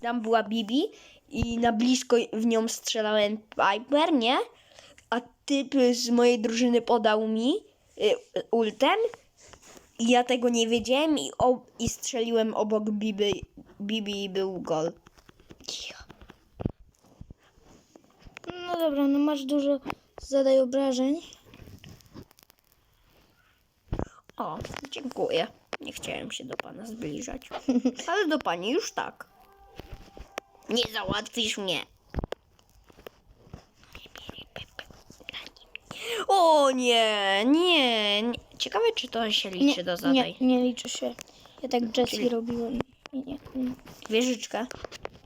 Tam była Bibi i na blisko w nią strzelałem Piper, nie? A typ z mojej drużyny podał mi y, ultem i ja tego nie wiedziałem i, o, i strzeliłem obok Bibi, Bibi i był gol. No dobra, no masz dużo zadaj obrażeń. O, dziękuję. Nie chciałem się do pana zbliżać. Ale do pani już tak. Nie załatwisz mnie. O nie, nie, nie. Ciekawe, czy to się liczy do nie, zadań. nie liczy się. Ja tak Jessie Czyli- robiłem. I nie, nie. Wieżyczkę?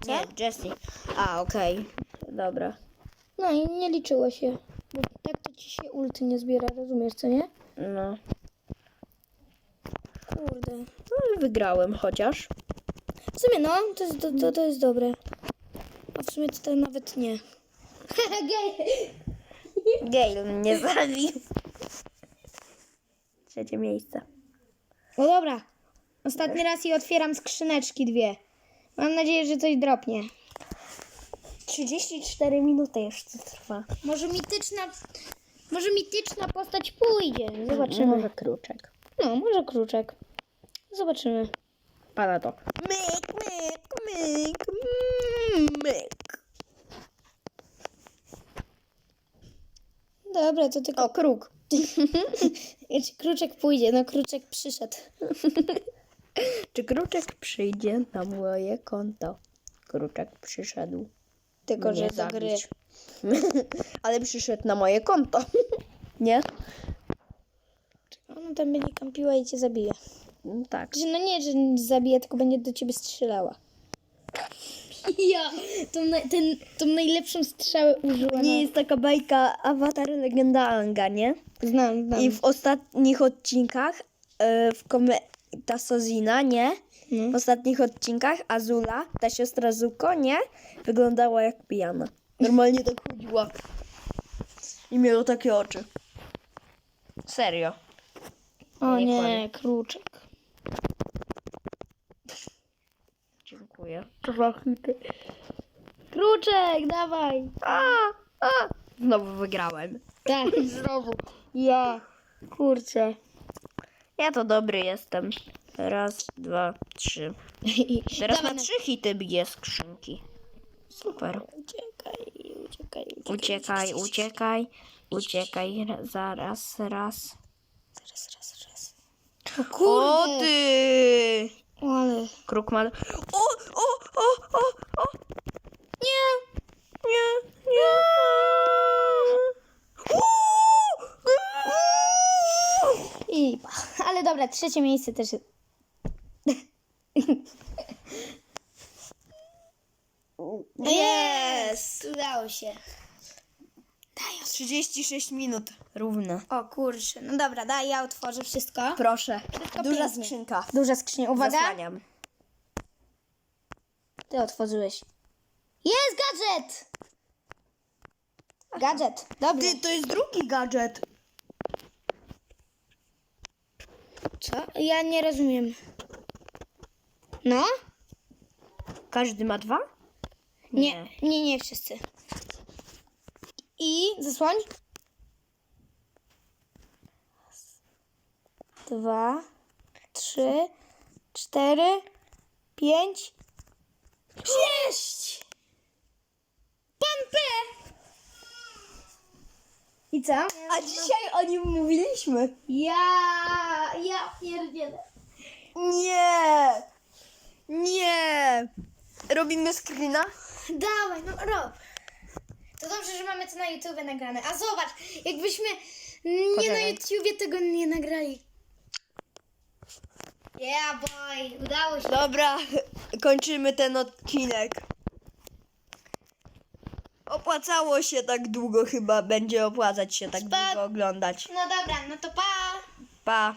Nie, Jessie. A, okej. Dobra. No i nie liczyło się. Bo tak to ci się ulty nie zbiera, rozumiesz co nie? No. Kurde. no wygrałem chociaż. W sumie no, to jest, to, to, to jest dobre. A w sumie to nawet nie. Gej. Gale mnie zabił. Trzecie miejsce. No dobra. Ostatni raz i otwieram skrzyneczki dwie. Mam nadzieję, że coś dropnie. 34 minuty jeszcze trwa. Może mityczna... Może mityczna postać pójdzie. Zobaczymy. Może kruczek. No, może kruczek. Zobaczymy. Pana to. Myk, myk, myk, myk. Dobra, to tylko... O, kruk. Kruczek pójdzie? No, kruczek przyszedł. Czy kruczek przyjdzie na moje konto? Kruczek przyszedł. Tylko, mnie że do gry. Ale przyszedł na moje konto. Nie? Ona tam będzie kampiła i cię zabije. No Tak. Że no nie, że zabije, tylko będzie do ciebie strzelała. Ja tą, na, ten, tą najlepszą strzałę użyła. Nie jest taka bajka Avatar Legenda Anga, nie? Znam, znam. I w ostatnich odcinkach e, w kome... ta Sozina, nie? No. W ostatnich odcinkach Azula, ta siostra Zuko, nie? Wyglądała jak pijana. Normalnie tak chodziła. I miała takie oczy. Serio. O nie nie, kruczek. Dziękuję. Kruczek, dawaj. A, a. Znowu wygrałem. Tak, znowu. Ja. Kurczę. Ja to dobry jestem. Raz, dwa, trzy. Teraz na trzy hity bije skrzynki. Super. Uciekaj, uciekaj, uciekaj. Uciekaj, uciekaj, uciekaj. Zaraz, raz. Raz, raz, raz. O Kurde. ty! Ale... Kruk ma... O, o, o, o, o! Nie! Nie, nie! I... Ale dobra, trzecie miejsce też jest. Jest! Udało się. 36 minut. Równe. O kurczę, no dobra, daj, ja otworzę wszystko. Proszę. Duża pięknie. skrzynka. Duża skrzynia, uwaga. Zasłaniam. Ty otworzyłeś. Jest gadżet! Gadżet, dobrze. Ty, to jest drugi gadżet. Co? Ja nie rozumiem. No? Każdy ma dwa? Nie, nie, nie wszyscy. I zasłoń. Dwa, trzy, cztery, pięć, sześć! Pan P! I co? A dzisiaj o nim mówiliśmy. Ja, ja pierdzielę. Nie! Nie! Robimy screena? Dawaj, no rob. To dobrze, że mamy to na YouTube nagrane. A zobacz, jakbyśmy nie na. YouTubie tego nie nagrali. Yeah, boy, udało się. Dobra, kończymy ten odcinek. Opłacało się tak długo chyba, będzie opłacać się tak Spa- długo oglądać. No dobra, no to pa. Pa.